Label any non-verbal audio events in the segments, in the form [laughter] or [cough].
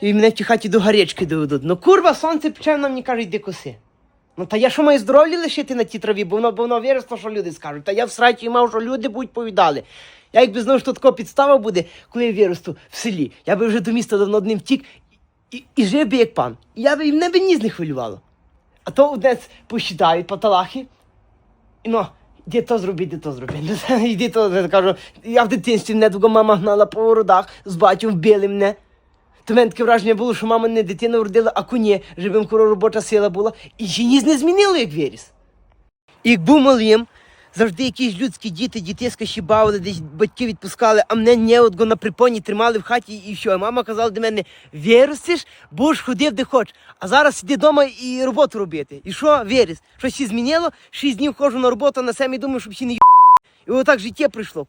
і мене в тій хаті до гарячки доведуть. Ну курва, сонце пече, мені каже, йди коси. Ну та я що маю здоров'я лишити на тій траві, бо воно, бо воно виросло, що люди скажуть. Та я в сраті мав, що люди будуть повідали. Я якби знав, що така підстава буде, коли я виросту в селі. Я би вже до міста давно одним втік і, і жив би як пан. І я би і мене би ніс не хвилювало. А то одець посчитають по талахи. І ну, де то зроби, де то зроби. [laughs] Іди то кажу. Я в дитинстві мене довго мама гнала по городах, з батьком вбили мене. То мене таке враження було, що мама не дитину родила, а коні, живим куро робоча сила була. І ще не змінило, як виріс. І як був малим, завжди якісь людські діти, дітиська ще бавили, десь батьки відпускали, а мене не одго на припоні тримали в хаті і що. А мама казала до мене: виростеш, будеш ходив де хоч. А зараз сиди вдома і роботу робити. І що, виріс? Щось змінило? Шість днів ходжу на роботу, на семі думаю, щоб ще не й**. І отак життя прийшло.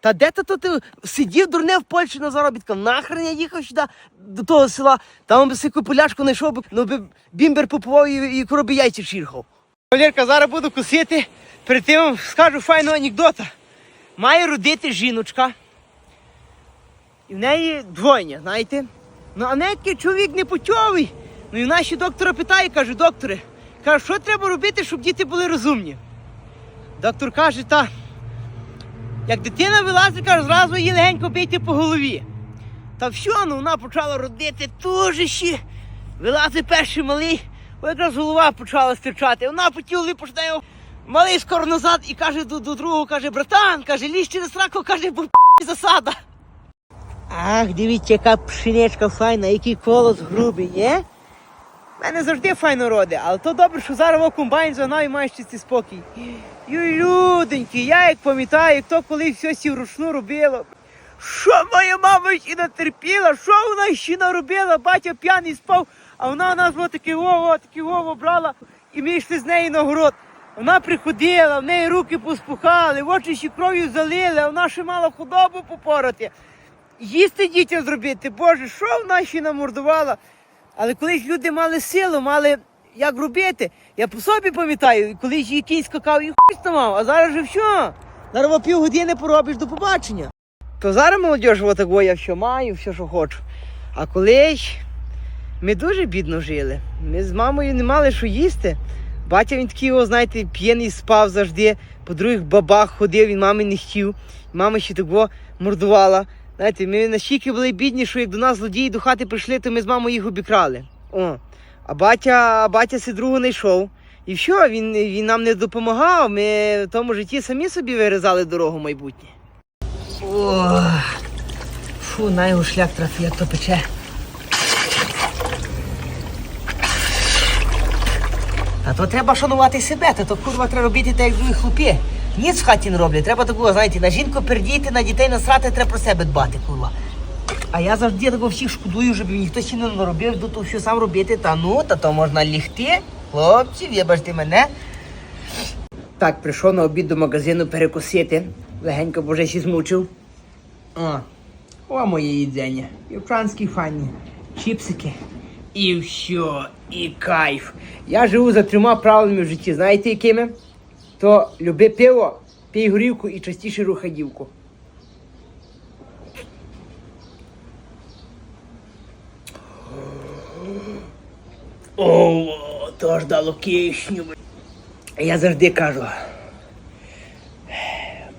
Та де то ти сидів дурне в Польщі на заробітках? Нахрен я їхав сюди до того села, там би сику поляшку знайшов би, ну би бімбер попував і, і коробі яйця чірхав. Валерка, зараз буду кусити. Перед тим скажу файного анекдота. Має родити жіночка. І в неї двойня, знаєте? Ну, а некий чоловік не почовий. Ну і наші доктора питає, каже, докторе, каже, що треба робити, щоб діти були розумні? Доктор каже, та. Як дитина вилазить, каже, зразу її легенько бийте по голові. Та все, ну вона почала родити тужищі. Вилазить перший малий, бо якраз голова почала стирчати. Вона по тілу почне його малий скоро назад і каже до, до другого, каже, братан, каже, лізь через раку, каже, бо [laughs] засада. Ах, дивіться, яка пшеничка файна, який колос грубий, ні? У мене завжди файно роди, але то добре, що зараз комбайн загнав і маєш чистий спокій. Юй, люденьки, я як пам'ятаю, як то коли все сі вручну робило. Що моя мама ще натерпіла, що вона ще наробила, батя п'яний спав, а вона нас от таке ово, таке ово брала, і ми йшли з неї на город. Вона приходила, в неї руки поспухали, в очі ще кров'ю залили, а вона ще мала худобу попорати. Їсти дітям зробити, Боже, що вона ще намордувала? Але колись люди мали силу, мали як робити. Я по собі пам'ятаю, колись її кінь скакав і хуй мав, а зараз же що? Зараз о півгодини поробиш до побачення. То зараз молодь отаго, я все маю, все, що хочу. А колись ми дуже бідно жили. Ми з мамою не мали що їсти. Батя він такий, о, знаєте, п'яний спав завжди, по других бабах ходив, він мами не хотів. Мама ще того мордувала. Знаєте, ми настільки були бідні, що як до нас злодії до хати прийшли, то ми з мамою їх обікрали. О. А батя, батя си другу не йшов. І що, він, він нам не допомагав. Ми в тому житті самі собі вирізали дорогу майбутнє. О, фу, на його шлях трафі, як то пече. А то треба шанувати себе, то, то курва треба робити так, як другі хлопі. Ніц в хаті не роблять, треба такого, знаєте, на жінку пердіти, на дітей насрати, треба про себе дбати, курва. А я завжди такого всіх шкодую, щоб ніхто ще не наробив, до того що сам робити, та ну, та то можна лігти. Хлопці, вибачте мене. Так, прийшов на обід до магазину перекусити. Легенько боже ще змучив. О, о моє їдзення. І фані. Чіпсики. І все, і кайф. Я живу за трьома правилами в житті. Знаєте якими? То люби пиво, пий горівку і частіше рухадівку. О, то ж дало кишню. Я завжди кажу.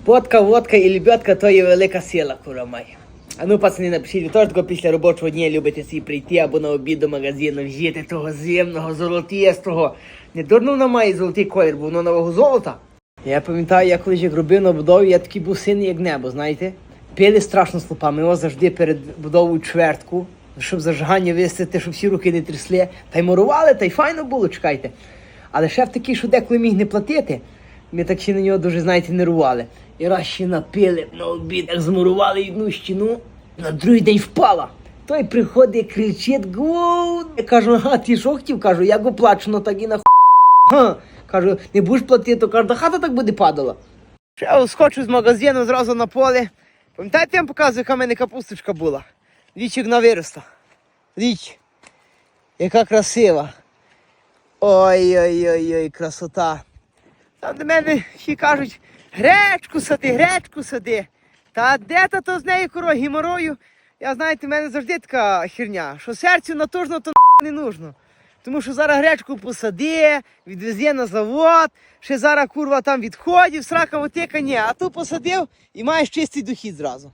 Водка, водка і лебедка то є велика сила, кура має. А ну, пацани, напишіть, ви теж тако після робочого дня любите собі прийти або на обід до магазину, взяти того зимного, золотистого. Не дурно воно має золотий колір, бо воно нового золота. Я пам'ятаю, я колись як робив на будові, я такий був синий, як небо, знаєте. Пили страшно слопами, його завжди перед будовою чвертку, щоб зажигання висити, щоб всі руки не трясли. Та й мурували, та й файно було, чекайте. Але шеф такий, що деколи міг не платити. Ми так ще на нього дуже, знаєте, нервували. І раз ще напили на обід, змурували одну стіну, на другий день впала. Той приходить, кричить, гоу. Я кажу, ага, ти що хотів? Кажу, як оплачено, так і на Кажу, не будеш платити, то кажу, да хата так буде падала. Ще скочу з магазину зразу на поле. Пам'ятаєте, я вам показую, яка в мене капусточка була? Як вона виросла. Дивіться, яка красива. Ой-ой-ой, красота. Там до мене всі кажуть, гречку сади, гречку сади. Та де та то з нею коро гіморою? Я знаєте, в мене завжди така херня, що серцю натужно, то не нужно. Тому що зараз гречку посади, відвезе на завод, ще зараз курва там відходів, срака отика, ні, а ту посадив і маєш чистий дохід зразу.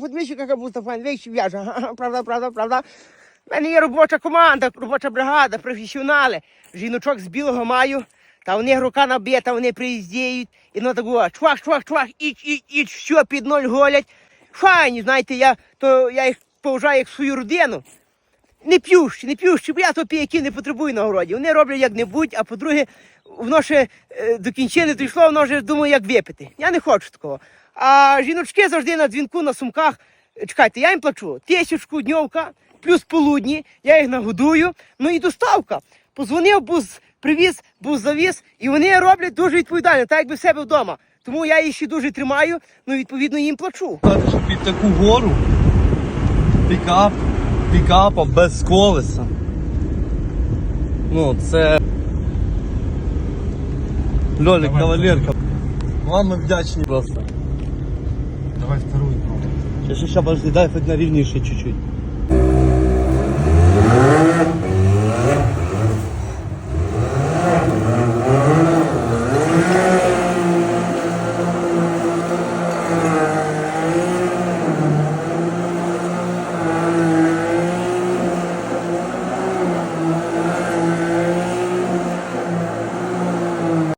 Подиви, яка буста файн, вещі в'яже. Правда, правда, правда. У мене є робоча команда, робоча бригада, професіонали. Жіночок з білого маю, та них рука набита, вони приїздять, і ну такого, чвах, чвах, чвах, іч, іч, іч, що під ноль голять. Файні, знаєте, я, то, я їх поважаю як свою родину. Не п'ющі, не п'ющі, бо я то піяки не потребую на городі. Вони роблять як-небудь, а по-друге, воно ще е, до кінця не дійшло, воно вже думає, як випити. Я не хочу такого. А жіночки завжди на дзвінку, на сумках. Чекайте, я їм плачу тисячку дньовка, плюс полудні, я їх нагодую, ну і доставка. Позвонив, бус привіз, бус завіз, і вони роблять дуже відповідально, так якби в себе вдома. Тому я їх ще дуже тримаю, ну відповідно їм плачу. Під таку гору пікап, пікапа без колеса. Ну, це. Льолік, кавалерка. Вам ми вдячні просто. Давай вторую пробуй. Ще ще ще подожди, дай хоч на рівніше чуть-чуть.